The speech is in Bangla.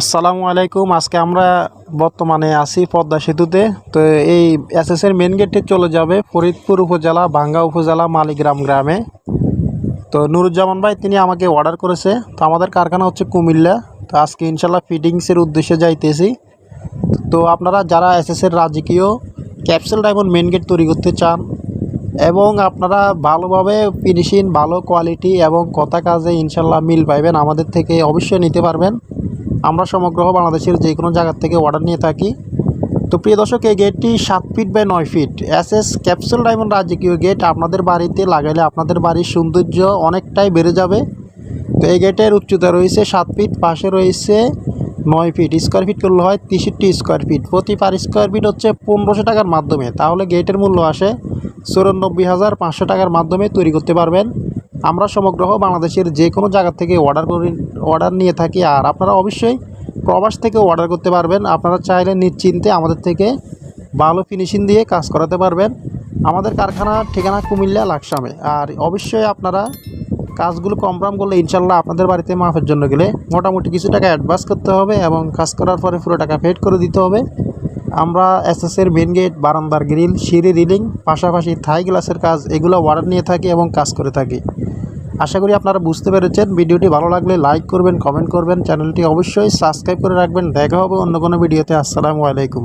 আসসালামু আলাইকুম। আজকে আমরা বর্তমানে আছি পদ্মা সেতুতে। তো এই এসএসের মেন গেটে চলে যাবে ফরিদপুর উপজেলা বাঙ্গা উপজেলা, মালিগ্রাম গ্রামে। তো নুরুজ্জামান ভাই, তিনি আমাকে অর্ডার করেছে। তো আমাদের কারখানা হচ্ছে কুমিল্লা। তো আজকে ইনশাল্লাহ ফিটিংসের উদ্দেশ্যে যাইতেছি। তো আপনারা যারা এসএসের রাজকীয় ক্যাপসুল ডায়মন্ড মেন গেট তৈরি করতে চান এবং আপনারা ভালোভাবে ফিনিশিং ভালো কোয়ালিটি এবং কথা কাজে ইনশাল্লাহ মিল পাইবেন আমাদের থেকে, অবশ্যই নিতে পারবেন। আমরা সমগ্র বাংলাদেশের যে কোনো জায়গার থেকে অর্ডার নিয়ে থাকি। তো প্রিয় দর্শক, এই গেটটি সাত ফিট বাই নয় feet S S capsule diamond রাজকীয় গেট আপনাদের বাড়িতে লাগাইলে আপনাদের বাড়ির সৌন্দর্য অনেকটাই বেড়ে যাবে। তো এই গেটের উচ্চতা রয়েছে সাত ফিট পাশে রয়েছে নয় ফিট স্কোয়ার ফিট করলে হয় তেষট্টি স্কোয়ার ফিট প্রতি পার স্কোয়ার ফিট হচ্ছে পনেরোশো টাকার মাধ্যমে। তাহলে গেটের মূল্য আসে চুরানব্বই হাজার পাঁচশো টাকার মাধ্যমে তৈরি করতে পারবেন। আমরা সমগ্র বাংলাদেশের যে কোনো জায়গা থেকে অর্ডার করি অর্ডার নিয়ে থাকি। আর আপনারা অবশ্যই প্রবাস থেকে অর্ডার করতে পারবেন। আপনারা চাইলে নিশ্চিন্তে আমাদের থেকে ভালো ফিনিশিং দিয়ে কাজ করাতে পারবেন। আমাদের কারখানার ঠিকানা কুমিল্লা, লাকসামে। আর অবশ্যই আপনারা কাজগুলো কমপ্রাম করলে ইনশাল্লাহ আপনাদের বাড়িতে মাফের জন্য গেলে মোটামুটি কিছু টাকা অ্যাডভান্স করতে হবে এবং কাজ করার পরে পুরো টাকা পেড করে দিতে হবে। আমরা এসএসের মেন গেট বারান্দার গ্রিল সিঁড়ি রিলিং পাশাপাশি থাই গ্লাসের কাজ, এগুলো অর্ডার নিয়ে থাকি এবং কাজ করে থাকি। আশা করি আপনারা বুঝতে পেরেছেন। ভিডিওটি ভালো লাগলে লাইক করবেন, কমেন্ট করবেন। চ্যানেলটি অবশ্যই সাবস্ক্রাইব করে রাখবেন। দেখা হবে অন্য কোনো ভিডিওতে। আসসালামু আলাইকুম।